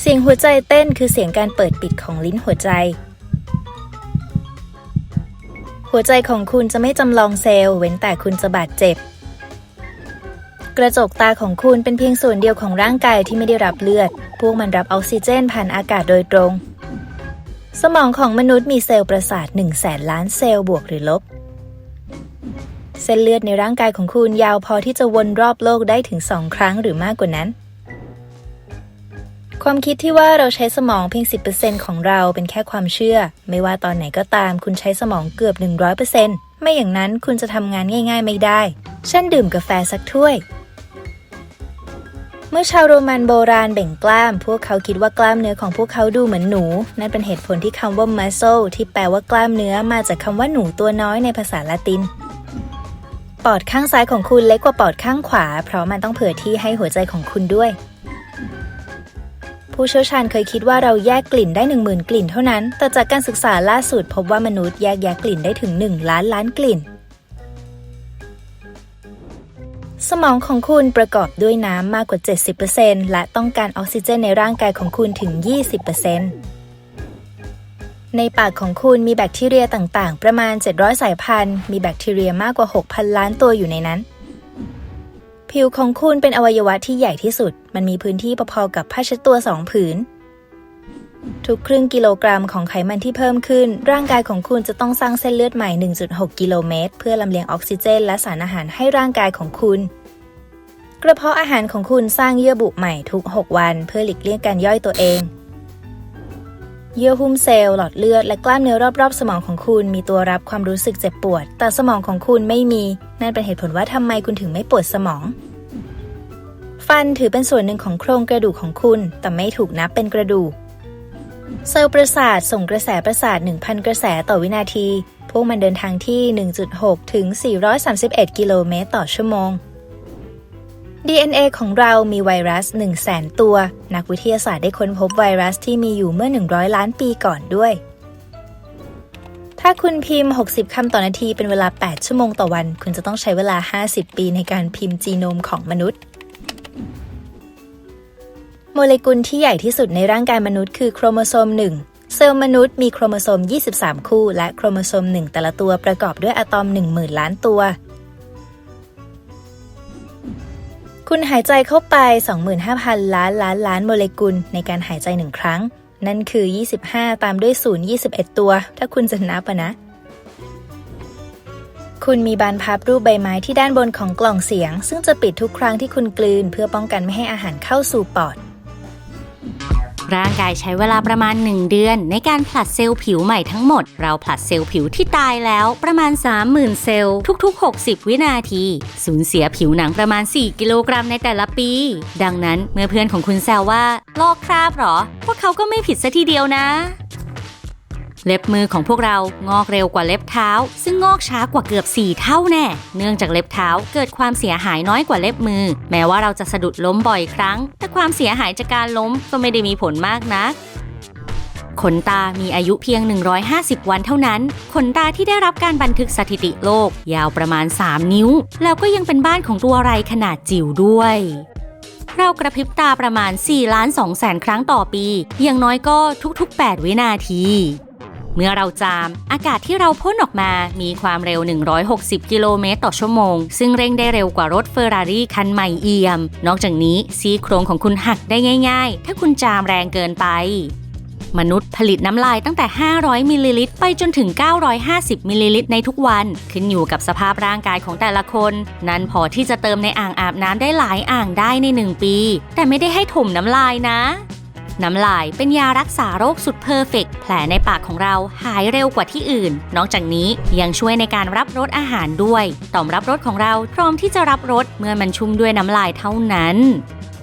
เสียงหัวใจเต้นคือเสียงการเปิดปิดของลิ้นหัวใจ หัวใจของคุณจะไม่จำลองเซลล์เว้นแต่คุณจะบาดเจ็บ กระจกตาของคุณเป็นเพียงส่วนเดียวของร่างกายที่ไม่ได้รับเลือด พวกมันรับออกซิเจนผ่านอากาศโดยตรง สมองของมนุษย์มีเซลล์ประสาท1 0 0 0 0แสนล้านเซลล์บวกหรือลบ เส้นเลือดในร่างกายของคุณยาวพอที่จะวนรอบโลกได้ถึงสองครั้งหรือมากกว่านั้น ความคิดที่ว่าเราใช้สมองเพียง 10%ของเราเป็นแค่ความเชื่อ ไม่ว่าตอนไหนก็ตามคุณใช้สมองเกือบ 100%ไม่อย่างนั้นคุณจะทำงานง่าย ๆ ไม่ได้ เช่นดื่มกาแฟสักถ้วย เมื่อชาวโรมันโบราณเบ่งกล้าม พวกเขาคิดว่ากล้ามเนื้อของพวกเขาดูเหมือนหนู นั่นเป็นเหตุผลที่คำว่า muscle ที่แปลว่ากล้ามเนื้อมาจากคำว่าหนูตัวน้อยในภาษาละตินปอดข้างซ้ายของคุณเล็กกว่าปอดข้างขวา เพราะมันต้องเผื่อที่ให้หัวใจของคุณด้วย ผู้เชี่ยวชาญเคยคิดว่าเราแยกกลิ่นได้ 1 0,000 กลิ่นเท่านั้น แต่จากการศึกษาล่าสุดพบว่ามนุษย์แยกแยะกลิ่นได้ถึง 1 ล้านล้านกลิ่น สมองของคุณประกอบด้วยน้ำมากกว่า 70%และต้องการออกซิเจนในร่างกายของคุณถึง 20%ในปากของคุณมีแบคทีเรียต่างๆ ประมาณ 700 สายพันธุ์ มีแบคทีเรียมากกว่า 6,000 ล้านตัวอยู่ในนั้น ผิวของคุณเป็นอวัยวะที่ใหญ่ที่สุด มันมีพื้นที่พอๆกับผ้าเช็ดตัวสองผืน ทุกครึ่งกิโลกรัมของไขมันที่เพิ่มขึ้น ร่างกายของคุณจะต้องสร้างเส้นเลือดใหม่ 1.6 กิโลเมตร เพื่อลำเลียงออกซิเจน และสารอาหารให้ร่างกายของคุณ กระเพาะอาหารของคุณสร้างเยื่อบุใหม่ทุก 6 วัน เพื่อหลีกเลี่ยงการย่อยตัวเองเยื่อหุ้มเซลล์หลอดเลือดและกล้ามเนื้อรอบๆ สมองของคุณมีตัวรับความรู้สึกเจ็บปวด แต่สมองของคุณไม่มี นั่นเป็นเหตุผลว่าทำไมคุณถึงไม่ปวดสมอง ฟันถือเป็นส่วนหนึ่งของโครงกระดูกของคุณ แต่ไม่ถูกนับเป็นกระดูก เซลล์ประสาทส่งกระแสประสาท 1,000 กระแสต่อวินาที พวกมันเดินทางที่ 1.6 ถึง 431 กิโลเมตรต่อชั่วโมง DNA ของเรามีไวรัส 1 0 0 0 0แสนตัว นักวิทยาศาสตร์ได้ค้นพบไวรัสที่มีอยู่เมื่อ 100 ล้านปีก่อนด้วย ถ้าคุณพิมพ์ 60 คำต่อนาทีเป็นเวลา 8 ชั่วโมงต่อวัน คุณจะต้องใช้เวลา 50 ปีในการพิมพ์จีโนมของมนุษย์ โมเลกุลที่ใหญ่ที่สุดในร่างกายมนุษย์คือโครโมโซม 1 เซลล์มนุษย์มีโครโมโซม 23 คู่ และโครโมโซม 1 แต่ละตัวประกอบด้วยอะตอม 10,000 ล้านตัว คุณหายใจเข้าไป 25,000 ล้านล้านล้านโมเลกุลในการหายใจหนึ่งครั้ง นั่นคือ 25 ตามด้วย 0 21 ตัว ถ้าคุณจะนับะนะ คุณมีบานพับรูปใบไม้ที่ด้านบนของกล่องเสียง ซึ่งจะปิดทุกครั้งที่คุณกลืน เพื่อป้องกันไม่ให้อาหารเข้าสู่ปอด ร่างกายใช้เวลาประมาณ 1 เดือน ในการผลัดเซลล์ผิวใหม่ทั้งหมด เราผลัดเซลล์ผิวที่ตายแล้วประมาณ 30,000 เซลล์ทุกๆ 60 วินาที สูญเสียผิวหนังประมาณ 4 กิโลกรัมในแต่ละปี ดังนั้นเมื่อเพื่อนของคุณแซวว่า ลอกคราบหรอ พวกเขาก็ไม่ผิดซะทีเดียวนะ เล็บมือของพวกเรางอกเร็วกว่าเล็บเท้า ซึ่งงอกช้ากว่าเกือบ 4 เท่าแน่ เนื่องจากเล็บเท้าเกิดความเสียหายน้อยกว่าเล็บมือ แม้ว่าเราจะสะดุดล้มบ่อยครั้ง แต่ความเสียหายจากการล้มก็ไม่ได้มีผลมากนักขนตามีอายุเพียง 150 วันเท่านั้น ขนตาที่ได้รับการบันทึกสถิติโลก ยาวประมาณ 3 นิ้ว แล้วก็ยังเป็นบ้านของตัวอะไรขนาดจิ๋วด้วย เรากระพริบตาประมาณ4ล้าน2แสนครั้งต่อปี อย่างน้อยก็ทุกๆ 8 วินาที เมื่อเราจาม อากาศที่เราพ่นออกมามีความเร็ว 160 กิโลเมตรต่อชั่วโมง ซึ่งเร่งได้เร็วกว่ารถเฟอร์รารี่คันใหม่เอี่ยม นอกจากนี้ซี่โครงของคุณหักได้ง่าย ๆ ถ้าคุณจามแรงเกินไป มนุษย์ผลิตน้ำลายตั้งแต่ 500 มิลลิลิตร ไปจนถึง 950 มิลลิลิตร ในทุกวัน ขึ้นอยู่กับสภาพร่างกายของแต่ละคน นั้นพอที่จะเติมในอ่างอาบน้ำได้หลายอ่างได้ใน 1 ปี แต่ไม่ได้ให้ถมน้ำลายนะ น้ำลายเป็นยารักษาโรคสุดเพอร์เฟกต์แผลในปากของเราหายเร็วกว่าที่อื่น นอกจากนี้ยังช่วยในการรับรสอาหารด้วย ต่อมรับรสของเราพร้อมที่จะรับรสเมื่อมันชุ่มด้วยน้ำลายเท่านั้น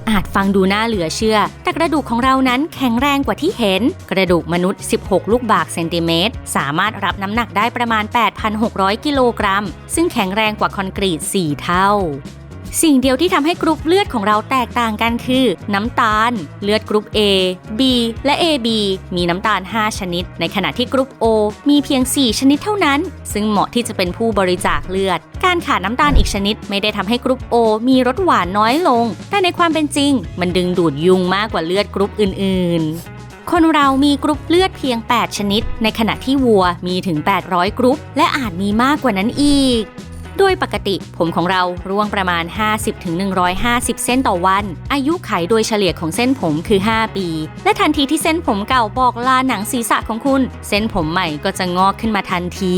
อาจฟังดูน่าเหลือเชื่อ แต่กระดูกของเรานั้นแข็งแรงกว่าที่เห็น กระดูกมนุษย์ 16 ลูกบาศก์เซนติเมตร สามารถรับน้ำหนักได้ประมาณ 8,600 กิโลกรัม ซึ่งแข็งแรงกว่าคอนกรีต 4 เท่า สิ่งเดียวที่ทำให้กรุ๊ปเลือดของเราแตกต่างกันคือ น้ำตาล เลือดกรุ๊ป A B และ AB มีน้ำตาล 5 ชนิด ในขณะที่กรุ๊ป O มีเพียง 4 ชนิดเท่านั้น ซึ่งเหมาะที่จะเป็นผู้บริจาคเลือด การขาดน้ำตาลอีกชนิด ไม่ได้ทำให้กรุ๊ป O มีรสหวานน้อยลง แต่ในความเป็นจริง มันดึงดูดยุงมากกว่าเลือดกรุ๊ปอื่น ๆคนเรามีกรุ๊ปเลือดเพียง 8 ชนิด ในขณะที่วัวมีถึง 800 กรุ๊ป และอาจมีมากกว่านั้นอีก โดยปกติผมของเราร่วงประมาณ 50-150 เส้นต่อวัน อายุไขโดยเฉลี่ยของเส้นผมคือ 5 ปี และทันทีที่เส้นผมเก่าบอกลาหนังศีรษะของคุณ เส้นผมใหม่ก็จะงอกขึ้นมาทันที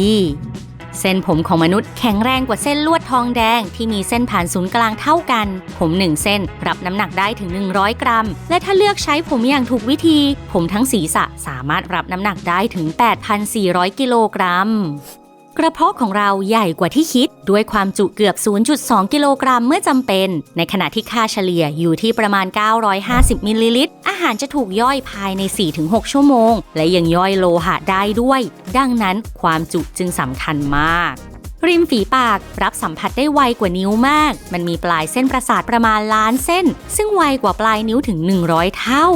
เส้นผมของมนุษย์แข็งแรงกว่าเส้นลวดทองแดงที่มีเส้นผ่านศูนย์กลางเท่ากัน ผมหนึ่งเส้นรับน้ำหนักได้ถึง 100 กรัม และถ้าเลือกใช้ผมอย่างถูกวิธี ผมทั้งศีรษะสามารถรับน้ำหนักได้ถึง 8,400 กิโลกรัม กระเพาะของเราใหญ่กว่าที่คิด ด้วยความจุเกือบ 0.2 กิโลกรัมเมื่อจำเป็น ในขณะที่ค่าเฉลี่ยอยู่ที่ประมาณ 950 มิลลิลิตร อาหารจะถูกย่อยภายใน 4-6 ชั่วโมง และยังย่อยโลหะได้ด้วย ดังนั้นความจุจึงสำคัญมากริมฝีปากรับสัมผัสได้ไวกว่านิ้วมาก มันมีปลายเส้นประสาทประมาณล้านเส้น ซึ่งไวกว่าปลายนิ้วถึง 100 เท่า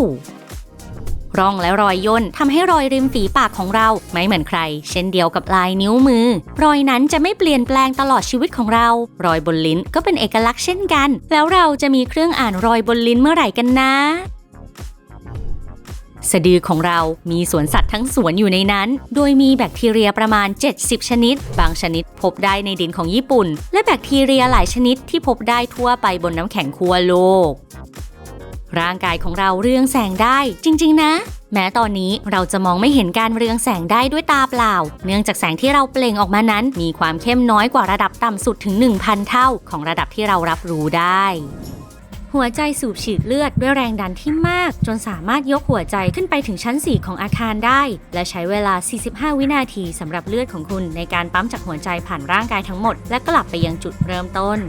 ร่องและรอยย่นทำให้รอยริมฝีปากของเราไม่เหมือนใคร เช่นเดียวกับลายนิ้วมือ รอยนั้นจะไม่เปลี่ยนแปลงตลอดชีวิตของเรา รอยบนลิ้นก็เป็นเอกลักษณ์เช่นกัน แล้วเราจะมีเครื่องอ่านรอยบนลิ้นเมื่อไหร่กันนะสะดือของเรามีสวนสัตว์ทั้งสวนอยู่ในนั้น โดยมีแบคทีเรียประมาณ 70 ชนิด บางชนิดพบได้ในดินของญี่ปุ่น และแบคทีเรียหลายชนิดที่พบได้ทั่วไปบนน้ำแข็งขั้วโลก ร่างกายของเราเรืองแสงได้จริง ๆ นะ แม้ตอนนี้เราจะมองไม่เห็นการเรืองแสงได้ด้วยตาเปล่า เนื่องจากแสงที่เราเปล่งออกมานั้น มีความเข้มน้อยกว่าระดับต่ำสุดถึง 1,000 เท่า ของระดับที่เรารับรู้ได้ หัวใจสูบฉีดเลือดด้วยแรงดันที่มาก จนสามารถยกหัวใจขึ้นไปถึงชั้น 4 ของอาคารได้ และใช้เวลา 45 วินาทีสำหรับเลือดของคุณในการปั๊มจากหัวใจผ่านร่างกายทั้งหมด และกลับไปยังจุดเริ่มต้น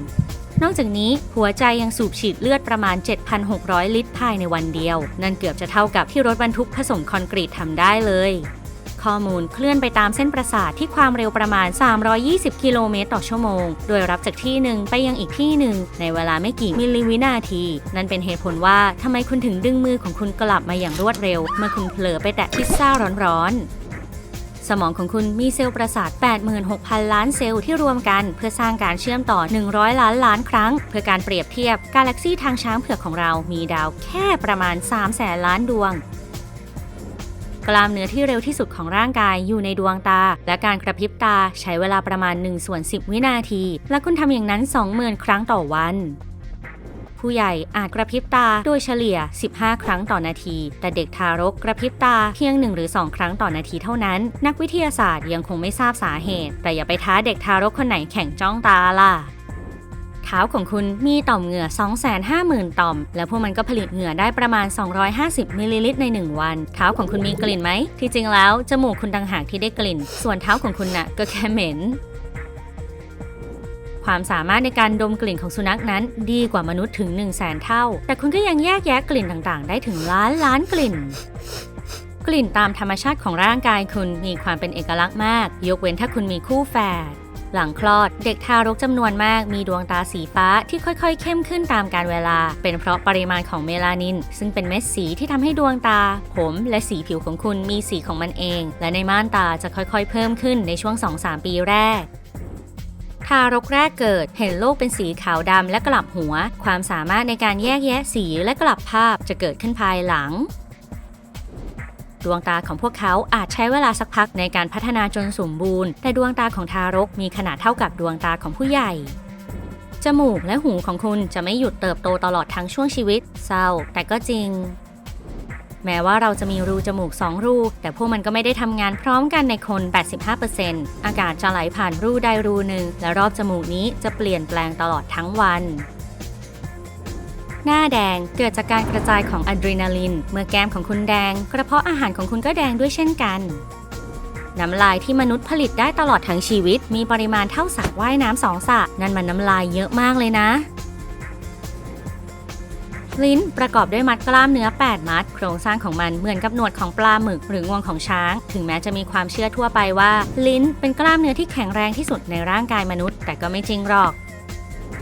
นอกจากนี้หัวใจยังสูบฉีดเลือดประมาณ 7,600 ลิตรภายในวันเดียว นั่นเกือบจะเท่ากับที่รถบรรทุกผสมคอนกรีตทำได้เลย ข้อมูลเคลื่อนไปตามเส้นประสาทที่ความเร็วประมาณ 320 กิโลเมตรต่อชั่วโมง โดยรับจากที่หนึ่งไปยังอีกที่หนึ่งในเวลาไม่กี่มิลลิวินาที นั่นเป็นเหตุผลว่าทำไมคุณถึงดึงมือของคุณกลับมาอย่างรวดเร็ว เมื่อคุณเผลอไปแตะพิซซ่าร้อนๆ สมองของคุณมีเซลล์ประสาท 86,000 ล้านเซลล์ที่รวมกันเพื่อสร้างการเชื่อมต่อ 100 ล้านล้านครั้ง เพื่อการเปรียบเทียบกาแล็กซีทางช้างเผือกของเรามีดาวแค่ประมาณ3แสนล้านดวงกล้ามเนื้อที่เร็วที่สุดของร่างกายอยู่ในดวงตา และการกระพริบตาใช้เวลาประมาณ1ส่วน10 วินาที และคุณทำอย่างนั้น 20,000 ครั้งต่อวัน ผู้ใหญ่อาจกระพริบตาโดยเฉลี่ย 15 ครั้งต่อนาที แต่เด็กทารกกระพริบตาเพียง 1 หรือ 2 ครั้งต่อนาทีเท่านั้น นักวิทยาศาสตร์ยังคงไม่ทราบสาเหตุ แต่อย่าไปท้าเด็กทารกคนไหนแข่งจ้องตาล่ะเท้าของคุณมีต่อมเหงื่อ 250,000 ต่อม และพวกมันก็ผลิตเหงื่อได้ประมาณ 250 มิลลิลิตรใน 1 วัน เท้าของคุณมีกลิ่นไหม ที่จริงแล้ว จมูกคุณต่างหากที่ได้กลิ่น ส่วนเท้าของคุณน่ะก็แค่เหม็น ความสามารถในการดมกลิ่นของสุนัขนั้น ดีกว่ามนุษย์ถึง 1 0 0 0 0แสนเท่า แต่คุณก็ยังแยกแยะกลิ่นต่างๆ ได้ถึงล้านล้านกลิ่น กลิ่นตามธรรมชาติของร่างกายคุณมีความเป็นเอกลักษณ์มาก ยกเว้นถ้าคุณมีคู่แฝดหลังคลอดเด็กทารกจำนวนมากมีดวงตาสีฟ้าที่ค่อยๆ เข้มขึ้นตามกาลเวลา เป็นเพราะปริมาณของเมลานิน ซึ่งเป็นเม็ดสีที่ทำให้ดวงตา ผมและสีผิวของคุณมีสีของมันเอง และในม่านตาจะค่อยๆ เพิ่มขึ้นในช่วง 2-3 ปีแรก ทารกแรกเกิด เห็นโลกเป็นสีขาวดำและกลับหัว ความสามารถในการแยกแยะสีและกลับภาพจะเกิดขึ้นภายหลังดวงตาของพวกเขาอาจใช้เวลาสักพักในการพัฒนาจนสมบูรณ์ แต่ดวงตาของทารกมีขนาดเท่ากับดวงตาของผู้ใหญ่ จมูกและหูของคุณจะไม่หยุดเติบโตตลอดทั้งช่วงชีวิต เศร้า แต่ก็จริง แม้ว่าเราจะมีรูจมูก 2 รู แต่พวกมันก็ไม่ได้ทำงานพร้อมกันในคน 85%อากาศจะไหลผ่านรูใดรูหนึ่ง และรอบจมูกนี้จะเปลี่ยนแปลงตลอดทั้งวันหน้าแดงเกิดจากการกระจายของอะดรีนาลิน เมื่อแก้มของคุณแดง กระเพาะอาหารของคุณก็แดงด้วยเช่นกัน น้ำลายที่มนุษย์ผลิตได้ตลอดทั้งชีวิต มีปริมาณเท่าสระว่ายน้ำสองสระนั่นมันน้ำลายเยอะมากเลยนะ ลิ้นประกอบด้วยมัดกล้ามเนื้อ 8 มัด โครงสร้างของมันเหมือนกับหนวดของปลาหมึกหรืองวงของช้าง ถึงแม้จะมีความเชื่อทั่วไปว่า ลิ้นเป็นกล้ามเนื้อที่แข็งแรงที่สุดในร่างกายมนุษย์ แต่ก็ไม่จริงหรอก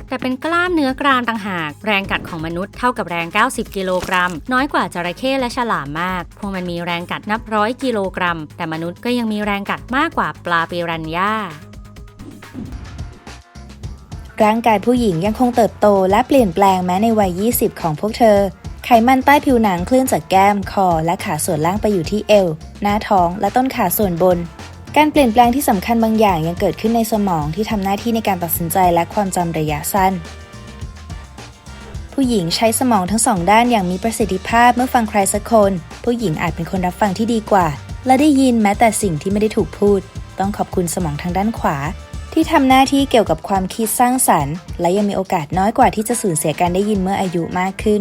แต่เป็นกล้ามเนื้อกรามต่างหาก แรงกัดของมนุษย์เท่ากับแรง 90 กิโลกรัม น้อยกว่าจระเข้และฉลามมาก พวกมันมีแรงกัดนับร้อยกิโลกรัม แต่มนุษย์ก็ยังมีแรงกัดมากกว่าปลาปิรันย่า ร่างกายผู้หญิงยังคงเติบโตและเปลี่ยนแปลงแม้ในวัย 20 ของพวกเธอ ไขมันใต้ผิวหนังเคลื่อนจากแก้ม คอ และขาส่วนล่างไปอยู่ที่เอว หน้าท้อง และต้นขาส่วนบน การเปลี่ยนแปลงที่สำคัญบางอย่างยังเกิดขึ้นในสมองที่ทำหน้าที่ในการตัดสินใจและความจำระยะสั้น ผู้หญิงใช้สมองทั้งสองด้านอย่างมีประสิทธิภาพเมื่อฟังใครสักคน ผู้หญิงอาจเป็นคนรับฟังที่ดีกว่า และได้ยินแม้แต่สิ่งที่ไม่ได้ถูกพูด ต้องขอบคุณสมองทางด้านขวา ที่ทำหน้าที่เกี่ยวกับความคิดสร้างสรรค์ และยังมีโอกาสน้อยกว่าที่จะสูญเสียการได้ยินเมื่ออายุมากขึ้น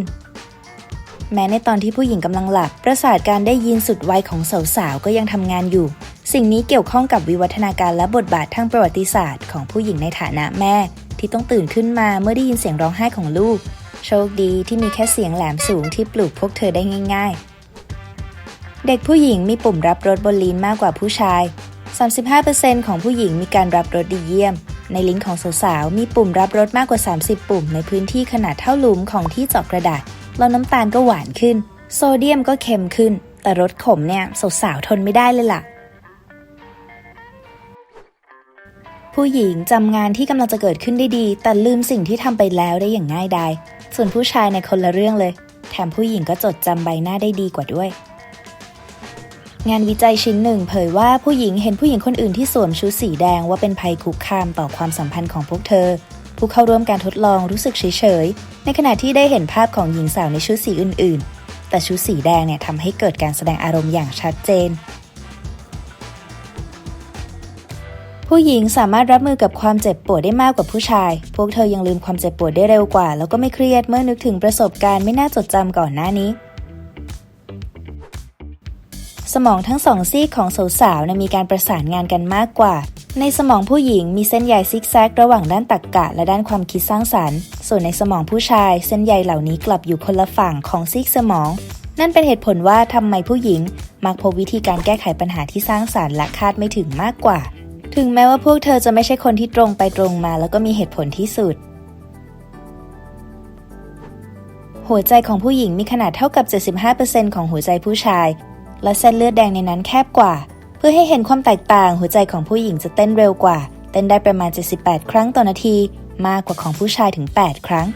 แม้ในตอนที่ผู้หญิงกำลังหลับ ประสาทการได้ยินสุดวัยของสาวๆก็ยังทำงานอยู่ สิ่งนี้เกี่ยวข้องกับวิวัฒนาการและบทบาททางประวัติศาสตร์ของผู้หญิงในฐานะแม่ ที่ต้องตื่นขึ้นมาเมื่อได้ยินเสียงร้องไห้ของลูก โชคดีที่มีแค่เสียงแหลมสูงที่ปลุกพวกเธอได้ง่าย ๆ เด็กผู้หญิงมีปุ่มรับรสบนลิ้นมากกว่าผู้ชาย 35%ของผู้หญิงมีการรับรสดีเยี่ยม ในลิ้นของสาวๆ มีปุ่มรับรสมากกว่า 30 ปุ่ม ในพื้นที่ขนาดเท่าหลุมของที่เจาะกระดาษ แล้วน้ำตาลก็หวานขึ้น โซเดียมก็เค็มขึ้น แต่รสขมเนี่ยสาวๆ ทนไม่ได้เลยล่ะ ผู้หญิงจำงานที่กำลังจะเกิดขึ้นได้ดี แต่ลืมสิ่งที่ทำไปแล้วได้อย่างง่ายดาย ส่วนผู้ชายในคนละเรื่องเลย แถมผู้หญิงก็จดจำใบหน้าได้ดีกว่าด้วย งานวิจัยชิ้นหนึ่งเผยว่าผู้หญิงเห็นผู้หญิงคนอื่นที่สวมชุดสีแดงว่าเป็นภัยคุกคามต่อความสัมพันธ์ของพวกเธอ ผู้เข้าร่วมการทดลองรู้สึกเฉยๆ ในขณะที่ได้เห็นภาพของหญิงสาวในชุดสีอื่นๆ แต่ชุดสีแดงเนี่ยทำให้เกิดการแสดงอารมณ์อย่างชัดเจน ผู้หญิงสามารถรับมือกับความเจ็บปวดได้มากกว่าผู้ชาย พวกเธอยังลืมความเจ็บปวดได้เร็วกว่า แล้วก็ไม่เครียดเมื่อนึกถึงประสบการณ์ไม่น่าจดจำก่อนหน้านี้ สมองทั้งสองซีกของสาวๆนะมีการประสานงานกันมากกว่า ในสมองผู้หญิงมีเส้นใยซิกแซกระหว่างด้านตรรกกะ และด้านความคิดสร้างสรรค์ ส่วนในสมองผู้ชาย เส้นใยเหล่านี้กลับอยู่คนละฝั่งของซีกสมอง นั่นเป็นเหตุผลว่าทำไมผู้หญิง มักพบวิธีการแก้ไขปัญหาที่สร้างสรรค์และคาดไม่ถึงมากกว่า ถึงแม้ว่าพวกเธอจะไม่ใช่คนที่ตรงไปตรงมา แล้วก็มีเหตุผลที่สุดหัวใจของผู้หญิงมีขนาดเท่ากับ 75%ของหัวใจผู้ชาย และเส้นเลือดแดงในนั้นแคบกว่า เพื่อให้เห็นความแตกต่างหัวใจของผู้หญิงจะเต้นเร็วกว่า เต้นได้ประมาณ 78 ครั้งต่อนาที มากกว่าของผู้ชายถึง 8 ครั้ง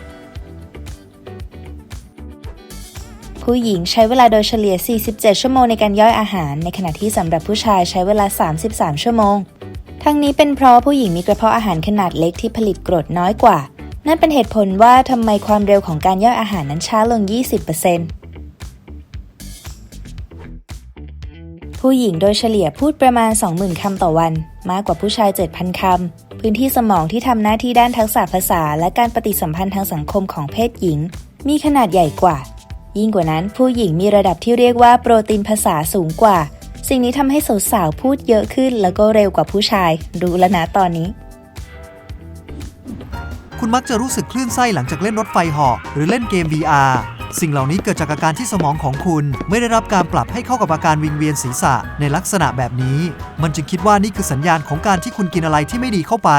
ผู้หญิงใช้เวลาโดยเฉลี่ย 47 ชั่วโมงในการย่อยอาหาร ในขณะที่สำหรับผู้ชายใช้เวลา 33 ชั่วโมง ทั้งนี้เป็นเพราะผู้หญิงมีกระเพาะอาหารขนาดเล็กที่ผลิตกรดน้อยกว่า นั่นเป็นเหตุผลว่าทำไมความเร็วของการย่อยอาหารนั้นช้าลง 20% ผู้หญิงโดยเฉลี่ยพูดประมาณ 20,000 คำต่อวัน มากกว่าผู้ชาย 7,000 คำ พื้นที่สมองที่ทำหน้าที่ด้านทักษะภาษา และการปฏิสัมพันธ์ทางสังคมของเพศหญิง มีขนาดใหญ่กว่า ยิ่งกว่านั้นผู้หญิงมีระดับที่เรียกว่าโปรตีนภาษาสูงกว่า สิ่งนี้ทำให้สาวๆพูดเยอะขึ้น แล้วก็เร็วกว่าผู้ชาย รู้แล้วนะตอนนี้ คุณมักจะรู้สึกคลื่นไส้หลังจากเล่นรถไฟหาะหรือเล่นเกม VR สิ่งเหล่านี้เกิดจากอาการที่สมองของคุณ ไม่ได้รับการปรับให้เข้ากับอาการวิงเวียนศีรษะในลักษณะแบบนี้ มันจึงคิดว่านี่คือสัญญาณของการที่คุณกินอะไรที่ไม่ดีเข้าไป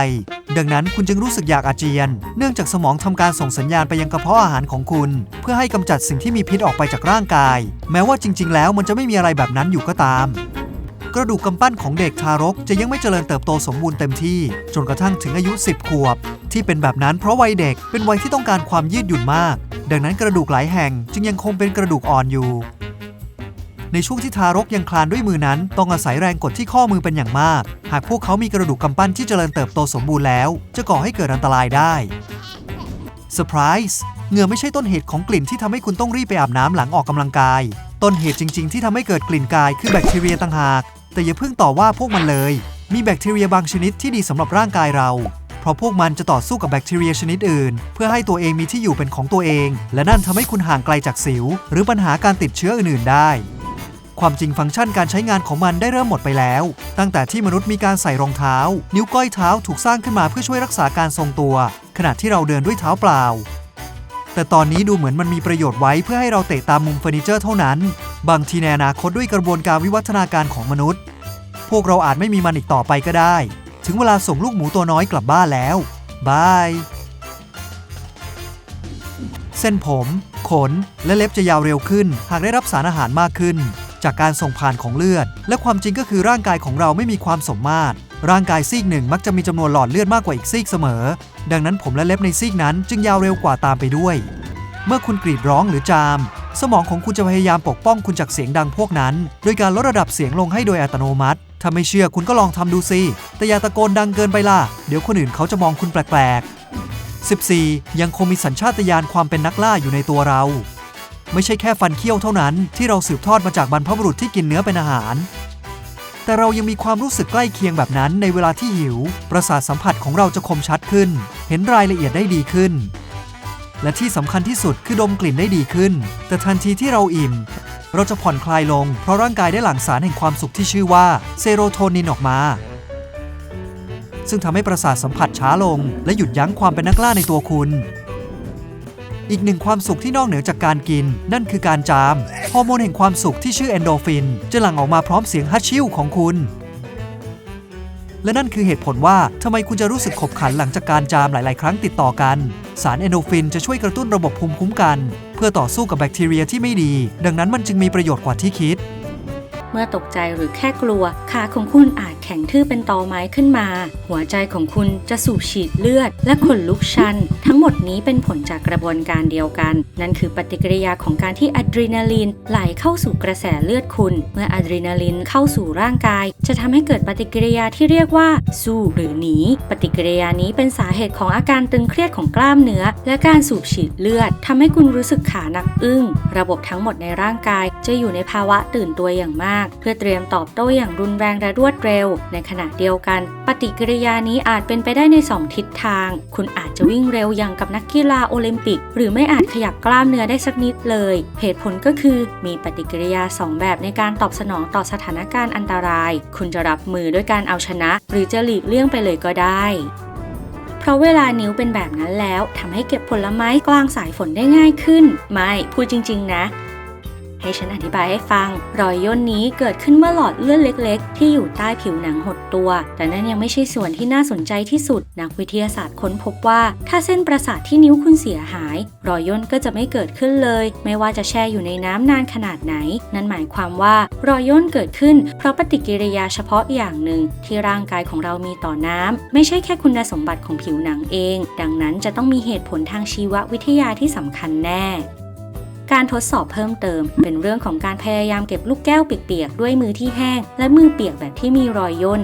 ดังนั้นคุณจึงรู้สึกอยากอาเจียน เนื่องจากสมองทำการส่งสัญญาณไปยังกระเพาะอาหารของคุณ เพื่อให้กำจัดสิ่งที่มีพิษออกไปจากร่างกาย แม้ว่าจริง ๆ แล้วมันจะไม่มีอะไรแบบนั้นอยู่ก็ตามกระดูกกำปั้นของเด็กทารกจะยังไม่เจริญเติบโตสมบูรณ์เต็มที่ จนกระทั่งถึงอายุ 10 ขวบ ที่เป็นแบบนั้นเพราะวัยเด็กเป็นวัยที่ต้องการความยืดหยุ่นมาก ดังนั้นกระดูกหลายแห่งจึงยังคงเป็นกระดูกอ่อนอยู่ ในช่วงที่ทารกยังคลานด้วยมือนั้น ต้องอาศัยแรงกดที่ข้อมือเป็นอย่างมาก หากพวกเขามีกระดูกกำปั้นที่เจริญเติบโตสมบูรณ์แล้ว จะก่อให้เกิดอันตรายได้เซอร์ไพรส์เหงื่อไม่ใช่ต้นเหตุของกลิ่นที่ทำให้คุณต้องรีบไปอาบน้ำหลังออกกำลังกาย ต้นเหตุจริง ๆ ที่ทำให้เกิดกลิ่นกายคือแบคทีเรียต่างหาก แต่อย่าเพิ่งต่อว่าพวกมันเลย มีแบคทีเรียบางชนิดที่ดีสำหรับร่างกายเรา เพราะพวกมันจะต่อสู้กับแบคทีเรียชนิดอื่น เพื่อให้ตัวเองมีที่อยู่เป็นของตัวเอง และนั่นทำให้คุณห่างไกลจากสิว หรือปัญหาการติดเชื้ออื่นๆ ได้ ความจริงฟังก์ชันการใช้งานของมันได้เริ่มหมดไปแล้ว ตั้งแต่ที่มนุษย์มีการใส่รองเท้า นิ้วก้อยเท้าถูกสร้างขึ้นมาเพื่อช่วยรักษาการทรงตัว ขณะที่เราเดินด้วยเท้าเปล่า แต่ตอนนี้ดูเหมือนมันมีประโยชน์ไว้เพื่อให้เราเตะตามมุมเฟอร์นิเจอร์เท่านั้น บางทีในอนาคตด้วยกระบวนการวิวัฒนาการของมนุษย์ พวกเราอาจไม่มีมันอีกต่อไปก็ได้ ถึงเวลาส่งลูกหมูตัวน้อยกลับบ้านแล้วบาย เส้นผม ขน และเล็บจะยาวเร็วขึ้น หากได้รับสารอาหารมากขึ้น จากการส่งผ่านของเลือด และความจริงก็คือร่างกายของเราไม่มีความสมมาตร ร่างกายซีกหนึ่งมักจะมีจำนวนหลอดเลือดมากกว่าอีกซีกเสมอ ดังนั้นผมและเล็บในซีกนั้นจึงยาวเร็วกว่าตามไปด้วย เมื่อคุณกรีดร้องหรือจาม สมองของคุณจะพยายามปกป้องคุณจากเสียงดังพวกนั้น โดยการลดระดับเสียงลงให้โดยอัตโนมัติ ถ้าไม่เชื่อคุณก็ลองทำดูสิ แต่อย่าตะโกนดังเกินไปล่ะ เดี๋ยวคนอื่นเขาจะมองคุณแปลกๆ 14. ยังคงมีสัญชาตญาณความเป็นนักล่าอยู่ในตัวเรา ไม่ใช่แค่ฟันเคี้ยวเท่านั้นที่เราสืบทอดมาจากบรรพบุรุษที่กินเนื้อเป็นอาหาร แต่เรายังมีความรู้สึกใกล้เคียงแบบนั้นในเวลาที่หิว ประสาทสัมผัสของเราจะคมชัดขึ้น เห็นรายละเอียดได้ดีขึ้น และที่สำคัญที่สุดคือดมกลิ่นได้ดีขึ้น แต่ทันทีที่เราอิ่ม เราจะผ่อนคลายลง เพราะร่างกายได้หลั่งสารแห่งความสุขที่ชื่อว่าเซโรโทนินออกมา ซึ่งทำให้ประสาทสัมผัสช้าลง และหยุดยั้งความเป็นนักล่าในตัวคุณ อีกหนึ่งความสุขที่นอกเหนือจากการกิน นั่นคือการจาม ฮอร์โมนแห่งความสุขที่ชื่อเอนโดรฟิน จะหลั่งออกมาพร้อมเสียงฮัชชิวของคุณ และนั่นคือเหตุผลว่าทำไมคุณจะรู้สึกขบขันหลังจากการจามหลาย ๆ ครั้งติดต่อกัน สารเอนโดฟินจะช่วยกระตุ้นระบบภูมิคุ้มกัน เพื่อต่อสู้กับแบคทีเรียที่ไม่ดี ดังนั้นมันจึงมีประโยชน์กว่าที่คิด เมื่อตกใจหรือแค่กลัว ขาของคุณอาจแข็งทื่อเป็นตอไม้ขึ้นมา หัวใจของคุณจะสูบฉีดเลือด และขนลุกชัน ทั้งหมดนี้เป็นผลจากกระบวนการเดียวกัน นั่นคือปฏิกิริยาของการที่อะดรีนาลีนไหลเข้าสู่กระแสเลือดคุณ เมื่ออะดรีนาลีนเข้าสู่ร่างกาย จะทำให้เกิดปฏิกิริยาที่เรียกว่า สู้หรือหนี ปฏิกิริยานี้เป็นสาเหตุของอาการตึงเครียดของกล้ามเนื้อ และการสูบฉีดเลือดทำให้คุณรู้สึกขาหนักอึ้ง ระบบทั้งหมดในร่างกาย จะอยู่ในภาวะตื่นตัวอย่างมากเพื่อเตรียมตอบโต้อย่างรุนแรงและรวดเร็ว ในขณะเดียวกัน ปฏิกิริยานี้อาจเป็นไปได้ใน 2 ทิศทาง คุณอาจจะวิ่งเร็วอย่างกับนักกีฬาโอลิมปิก หรือไม่อาจขยับกล้ามเนื้อได้สักนิดเลยเหตุผลก็คือมีปฏิกิริยา 2 แบบในการตอบสนองต่อสถานการณ์อันตราย คุณจะรับมือด้วยการเอาชนะ หรือจะหลีกเลี่ยงไปเลยก็ได้เพราะเวลานิ้วเป็นแบบนั้นแล้วทำให้เก็บผลไม้กลางสายฝนได้ง่ายขึ้น ไม่ พูดจริง ๆ นะ ให้ฉันอธิบายให้ฟัง รอยย่นนี้เกิดขึ้นเมื่อหลอดเลือดเล็ก ๆ ที่อยู่ใต้ผิวหนังหดตัว แต่นั่นยังไม่ใช่ส่วนที่น่าสนใจที่สุด นักวิทยาศาสตร์ค้นพบว่า ถ้าเส้นประสาทที่นิ้วคุณเสียหาย รอยย่นก็จะไม่เกิดขึ้นเลย ไม่ว่าจะแช่อยู่ในน้ำนานขนาดไหน นั่นหมายความว่ารอยย่นเกิดขึ้น เพราะปฏิกิริยาเฉพาะอย่างหนึ่ง ที่ร่างกายของเรามีต่อน้ำไม่ใช่แค่คุณสมบัติของผิวหนังเอง ดังนั้นจะต้องมีเหตุผลทางชีววิทยาที่สำคัญแน่ การทดสอบเพิ่มเติม เป็นเรื่องของการพยายามเก็บลูกแก้วเปียกๆด้วยมือที่แห้ง และมือเปียกแบบที่มีรอยย่น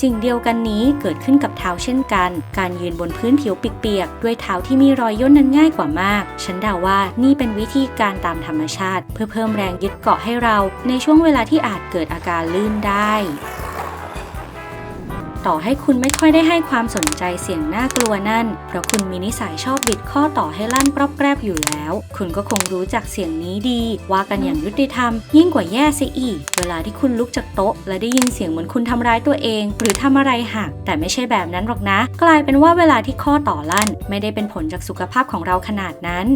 สิ่งเดียวกันนี้เกิดขึ้นกับเท้าเช่นกัน การยืนบนพื้นผิวเปียกๆ ด้วยเท้าที่มีรอยย่นนั้นง่ายกว่ามาก ฉันเดาว่านี่เป็นวิธีการตามธรรมชาติ เพื่อเพิ่มแรงยึดเกาะให้เรา ในช่วงเวลาที่อาจเกิดอาการลื่นได้ ต่อให้คุณไม่ค่อยได้ให้ความสนใจเสียงน่ากลัวนั่น เพราะคุณมีนิสัยชอบบิดข้อต่อให้ลั่นปรอบแกรบอยู่แล้ว คุณก็คงรู้จักเสียงนี้ดี ว่ากันอย่างยุติธรรม ยิ่งกว่าแย่เสียอีก เวลาที่คุณลุกจากโต๊ะ และได้ยินเสียงเหมือนคุณทำร้ายตัวเอง หรือทำอะไรหัก แต่ไม่ใช่แบบนั้นหรอกนะ กลายเป็นว่าเวลาที่ข้อต่อลั่น ไม่ได้เป็นผลจากสุขภาพของเราขนาดนั้น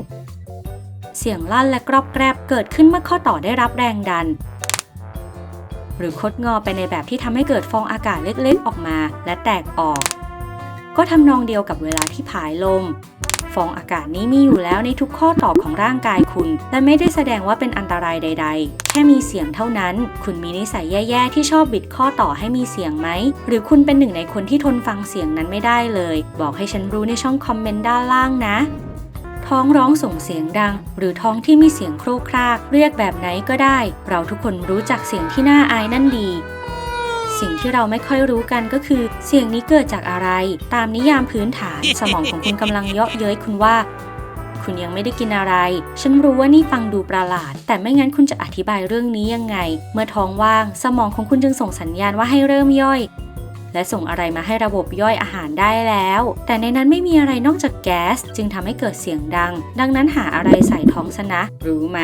เสียงลั่นและกรอบแกรบเกิดขึ้นเมื่อข้อต่อได้รับแรงดัน หรือคดงอไปในแบบที่ทำให้เกิดฟองอากาศเล็กๆ ออกมา และแตกออก ก็ทำนองเดียวกับเวลาที่ผายลม ฟองอากาศนี้มีอยู่แล้วในทุกข้อต่อของร่างกายคุณ และไม่ได้แสดงว่าเป็นอันตรายใด ๆ แค่มีเสียงเท่านั้น คุณมีนิสัยแย่ๆที่ชอบบิดข้อต่อให้มีเสียงไหม หรือคุณเป็นหนึ่งในคนที่ทนฟังเสียงนั้นไม่ได้เลย บอกให้ฉันรู้ในช่องคอมเมนต์ด้านล่างนะ ท้องร้องส่งเสียงดัง หรือท้องที่มีเสียงโครกคราก เรียกแบบไหนก็ได้ เราทุกคนรู้จักเสียงที่น่าอายนั่นดี สิ่งที่เราไม่ค่อยรู้กันก็คือ เสียงนี้เกิดจากอะไร ตามนิยามพื้นฐาน สมองของคุณกำลังเยาะเย้ยคุณว่า คุณยังไม่ได้กินอะไร ฉันรู้ว่านี่ฟังดูประหลาด แต่ไม่งั้นคุณจะอธิบายเรื่องนี้ยังไง เมื่อท้องว่าง สมองของคุณจึงส่งสัญญาณว่าให้เริ่มย่อย และส่งอะไรมาให้ระบบย่อยอาหารได้แล้ว แต่ในนั้นไม่มีอะไรนอกจากแก๊ส จึงทำให้เกิดเสียงดัง ดังนั้นหาอะไรใส่ท้องซะนะรู้ไหม